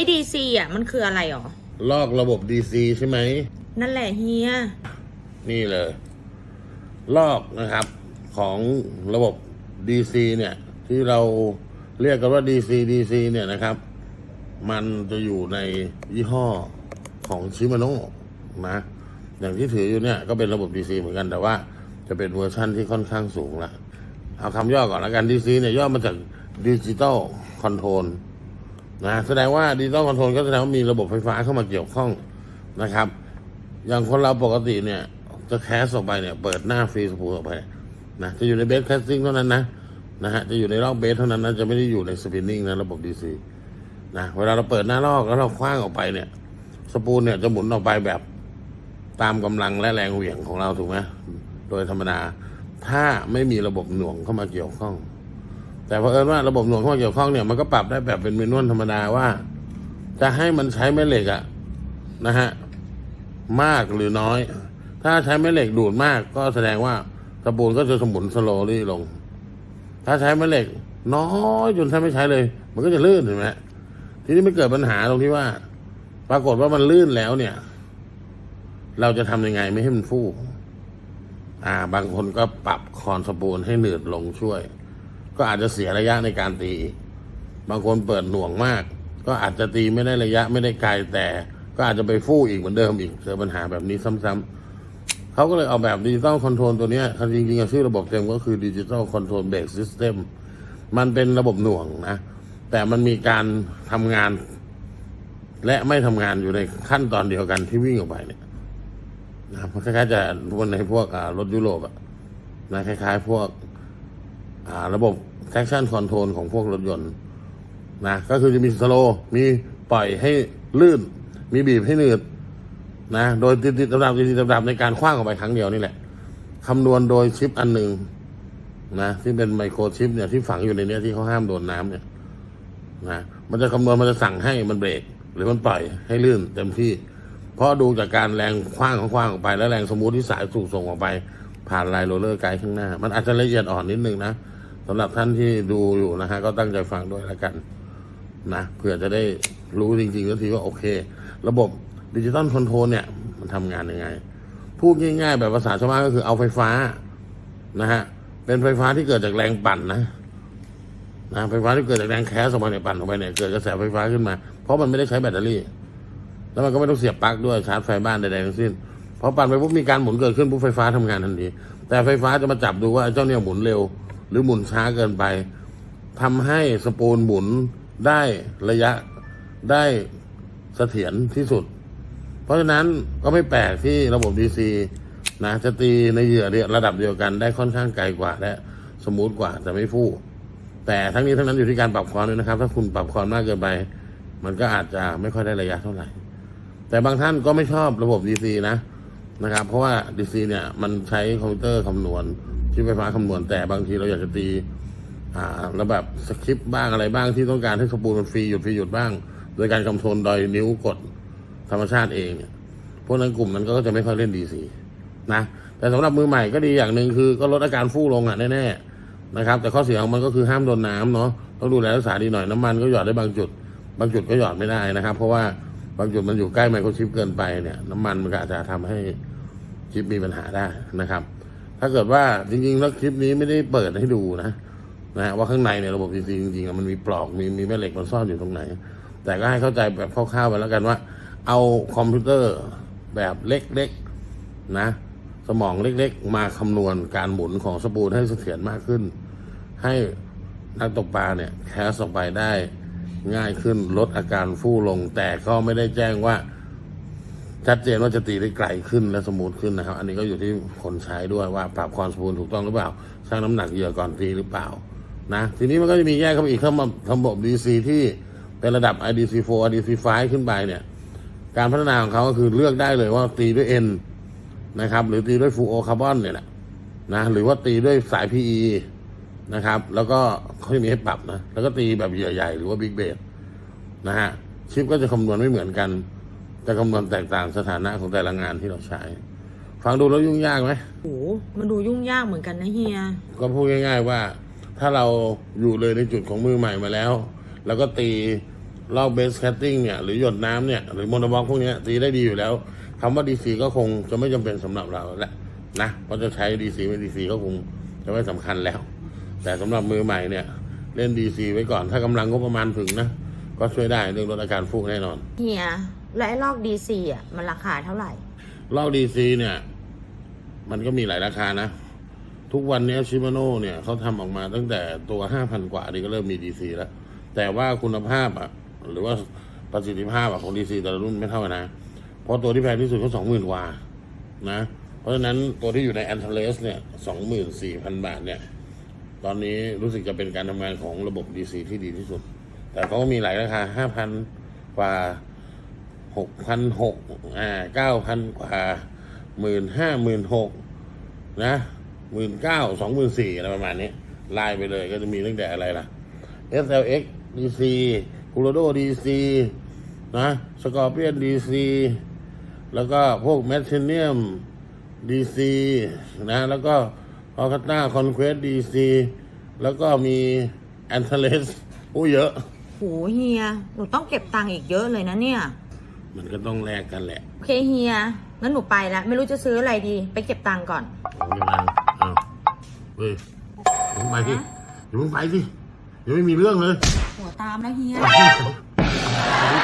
อ้ดีซีอะมันคืออะไรหรอ ลอกระบบ DC ใช่ไหม นั่นแหละเฮีย นี่เลย ลอกนะครับของระบบ DC เนี่ย ที่เราเรียกกันว่า DC DC เนี่ยนะครับ มันจะอยู่ในยี่ห้อของชิมาโน่นะ อย่างที่ถืออยู่เนี่ยก็เป็นระบบ DC เหมือนกันแต่ว่าจะเป็นเวอร์ชั่นที่ค่อนข้างสูงละเอาคำย่อก่อนแล้วกัน DC เนี่ยย่อมาจากดิจิตอลคอนโทรล นะแสดงว่าดิจิตอลคอนโทรลก็แสดงว่ามีระบบไฟฟ้าเข้ามาเกี่ยวข้องนะครับ อย่างคนเราปกติเนี่ย จะแคสออกไปเนี่ย เปิดหน้าฟรีสปูออกไปนะจะอยู่ในเบสแคสติ้งเท่านั้นนะนะฮะจะอยู่ในรอบเบสเท่านั้นนะจะไม่ได้อยู่ในสปินนิ่งนะระบบ DC นะเวลาเราเปิดหน้าลอกแล้วเราคว้างออกไปเนี่ย สปูลเนี่ยจะหมุนออกไปแบบตามกำลังและแรงเหวี่ยงของเราถูกไหมโดยธรรมดาถ้าไม่มีระบบหน่วงเข้ามาเกี่ยวข้อง แต่เพอเอิญว่าระบบหน่วงข้ามาเกี่ยวข้องเนี่ยมันก็ปรับได้แบบเป็นเมนวลธรรมดาว่า จะให้มันใช้แม่เหล็กอะนะฮะมากหรือน้อย ถ้าใช้แม่เหล็กดูดมากก็แสดงว่าสปูลก็จะสมุนสโลลี่ลง ถ้าใช้แม่เหล็ก น้อยจนแทบไม่ใช้เลย มันก็จะลื่นเห็นไหมทีนี้ไม่เกิดปัญหาตรงที่ว่า ปรากฏว่ามันลื่นแล้วเนี่ย เราจะทำยังไงไม่ให้มันฟูอ่า บางคนก็ปรับคอนสปูลให้หนืดลงช่วย ก็อาจจะเสียระยะในการตี บางคนเปิดหน่วงมาก ก็อาจจะตีไม่ได้ระยะไม่ได้ไกลแต่ ก็อาจจะไปฟู่อีกเหมือนเดิมอีกเจอปัญหาแบบนี้ซ้ำๆเขาก็เลยเอาแบบดิจิตอลคอนโทรลตัวเนี้ยจริงๆชื่อระบบเต็มก็คือดิจิตอลคอนโทรลเบรกซิสเต็มมันเป็นระบบหน่วงนะ แต่มันมีการทำงาน และไม่ทำงานอยู่ในขั้นตอนเดียวกันที่วิ่งออกไปเนี่ยนะครับมันคล้ายๆจะวนในพวกรถยุโรปอะนะคล้าย ๆ พวกระบบ traction control ของพวกรถยนต์นะก็คือจะมีสโลมีปล่อยให้ลื่น มีบีบให้หนืดนะโดยติดติดๆดับติดติดๆดับในการคว้างออกไปครั้งเดียวนี่แหละคำนวณโดยชิปอันหนึ่งนะที่เป็นไมโครชิปเนี่ยที่ฝังอยู่ในเนี้ยที่เขาห้ามโดนน้ำเนี่ยนะมันจะคำนวณมันจะสั่งให้มันเบรก หรือมันปล่อยให้ลื่นเต็มที่ เพราะดูจากการแรงคว้างของคว้างออกไป และแรงสมูทที่สายสูบส่งออกไป ผ่านลน์โรลเลอร์ไกด์ข้างหน้า มันอาจจะละเอียดอ่อนนิดนึงนะ สำหรับท่านที่ดูอยู่นะฮะก็ตั้งใจฟังด้วยแล้วกันนะเพื่อจะได้รู้จริงๆก็ทีว่าโอเค ระบบดิจิตอลคอนโทรลเนี่ย มันทำงานยังไง พูดง่ายๆ แบบภาษาชาวบ้านก็คือเอาไฟฟ้านะฮะเป็นไฟฟ้าที่เกิดจากแรงปั่นนะนะไฟฟ้าที่เกิดจากแรงแคสออกมาเนี่ยปั่นออกไปเนี่ยเกิดกระแสไฟฟ้าขึ้นมา เพราะมันไม่ได้ใช้แบตเตอรี่ แล้วมันก็ไม่ต้องเสียบปลั๊กด้วยชาร์จไฟบ้านใดๆทั้งสิ้นพอปั่นไปปุ๊บมีการหมุนเกิดขึ้นปุ๊บไฟฟ้าทำงานทันทีแต่ไฟฟ้าจะมาจับดูว่าเจ้าเนี่ยหมุนเร็ว หรือหมุนช้าเกินไปทำให้สปูลหมุนได้ระยะได้เสถียรที่สุด เพราะฉะนั้นก็ไม่แปลกที่ระบบ DC นะจะตีในเหยื่อเดียระดับเดียวกันได้ค่อนข้างไกลกว่าและสมูทกว่าแต่ไม่ฟู่แต่ทั้งนี้ทั้งนั้นอยู่ที่การปรับคอนด้วยนะครับ ถ้าคุณปรับคอนมากเกินไป มันก็อาจจะไม่ค่อยได้ระยะเท่าไหร่ แต่บางท่านก็ไม่ชอบระบบ DC นะนะครับ เพราะว่า DC เนี่ยมันใช้คอมพิวเตอร์คำนวณ ชิปไฟฟ้าคำนวณแต่บางทีเราอยากจะตีอ่าแล้วแบบสคริปต์บ้างอะไรบ้างที่ต้องการให้สปูลมันฟรีหยุดฟรีหยุดบ้าง โดยการคำโทรลโดยนิ้วกดธรรมชาติเองเนี่ยพวกนั้นกลุ่มนั้นก็จะไม่ค่อยเล่นดีซีนะแต่สำหรับมือใหม่ก็ดีอย่างหนึ่งคือก็ลดอาการฟู่ลงอะแน่ๆนะครับ แต่ข้อเสียของมันก็คือห้ามโดนน้ำเนาะต้องดูแลรักษาดีหน่อยน้ำมันก็หยอดได้บางจุด บางจุดก็หยอดไม่ได้นะครับ เพราะว่าบางจุดมันอยู่ใกล้ไมโครชิปเกินไปเนี่ย น้ำมันมันก็อาจจะทำให้ชิปมีปัญหาได้นะครับ ถ้าเกิดว่าจริงๆแล้วคลิปนี้ไม่ได้เปิดให้ดูนะนะว่าข้างในเนี่ยระบบจริงๆอะมันมีปลอกมีมีแม่เหล็กมันซ่อนอยู่ตรงไหน แต่ก็ให้เข้าใจแบบคร่าวๆไปแล้วกันว่า เอาคอมพิวเตอร์แบบเล็กๆนะ สมองเล็กๆ มาคำนวณการหมุนของสปูลให้เสถียรมากขึ้น ให้นักตกปลาเนี่ยแคสออกไปได้ง่ายขึ้นลดอาการฟู่ลงแต่ก็ไม่ได้แจ้งว่า ชัดเจนว่าจะตีได้ไกลขึ้นและสมูทขึ้นนะครับ อันนี้ก็อยู่ที่คนใช้ด้วยว่าปรับความสมูทถูกต้องหรือเปล่าชั่งน้ำหนักเหยื่อก่อนตีหรือเปล่านะทีนี้มันก็จะมีแยกเข้าไปอีกเข้ามาระบบ DC ที่เป็นระดับ IDC4 IDC5 ขึ้นไปเนี่ย การพัฒนาของเขาก็คือเลือกได้เลยว่าตีด้วย N นะครับ หรือตีด้วยฟูโอคาร์บอนเนี่ยแหละนะหรือว่าตีด้วยสาย PE นะครับ แล้วก็เขาจะมีให้ปรับนะ แล้วก็ตีแบบเหยื่อใหญ่หรือว่าบิ๊กเบสนะฮะชิปก็จะคำนวณไม่เหมือนกัน จะคำนวณแตกต่างสถานะของแต่ละงานที่เราใช้ ฟังดูแล้วยุ่งยากไหมโหมันดูยุ่งยากเหมือนกันนะเฮีย ก็พูดง่าย ๆว่า ถ้าเราอยู่เลยในจุดของมือใหม่มาแล้ว แล้วก็ตีรอบเบสแคตติ้งเนี่ยหรือหยดน้ำเนี่ยหรือโมโนบล็อกพวกเนี้ยตีได้ดีอยู่แล้วคำว่าดีซีก็คงจะไม่จำเป็นสำหรับเราแล้วแหละนะเพราะจะใช้ดีซีไม่ดีซีก็คงจะไม่สำคัญแล้ว แต่สำหรับมือใหม่เนี่ย เล่นดีซีไว้ก่อนถ้ากำลังก็ประมาณถึงนะ ก็ช่วยได้เรื่องลดอาการฟูกแน่นอนเฮีย และไอ้ลอกดีซีอะมันราคาเท่าไหร่ ลอกดีซีเนี่ย มันก็มีหลายราคานะ ทุกวันนี้ชิมาโน่เนี่ยเขาทำออกมาตั้งแต่ตัวห้าพันกว่านี่ก็เริ่มมีดีซีแล้ว แต่ว่าคุณภาพอะ หรือว่าประสิทธิภาพอะของดีซีแต่ละรุ่นไม่เท่ากันนะ เพราะตัวที่แพงที่สุดก็สองหมื่นกว่านะ เพราะฉะนั้นตัวที่อยู่ในแอนเทเลสเนี่ยสองหมื่นสี่พันบาทเนี่ย ตอนนี้รู้สึกจะเป็นการทำงานของระบบดีซีที่ดีที่สุด แต่เขาก็มีหลายราคาห้าพันกว่า หกพันหกอ่าเก้าพันกว่าหมื่นห้าหมื่นหกนะหมื่นเก้าสองหมื่นสี่อะไรประมาณนี้ไล่ไปเลยก็จะมีตั้งแต่อะไรล่ะ SLX DC c o l o r a d o DC นะ Scorpion DC แล้วก็พวก m a t i n i u m DC นะ แล้วก็ o c a t a Conquest DC แล้วก็มี a n t e l e s อู้เยอะ โหเฮีย หนูต้องเก็บตังค์อีกเยอะเลยนะเนี่ย มันก็ต้องแลกกันแหละโอเคเฮียงั้นหนูไปแล้วไม่รู้จะซื้ออะไรดี ไปเก็บตังค์ก่อน เอาอย่างนั้นเอาเฮ้ยอย่าเพิ่งไปสิอย่าเพิ่งไปสิยังไม่มีเรื่องเลย หัวตามแล้วเฮียไปดิ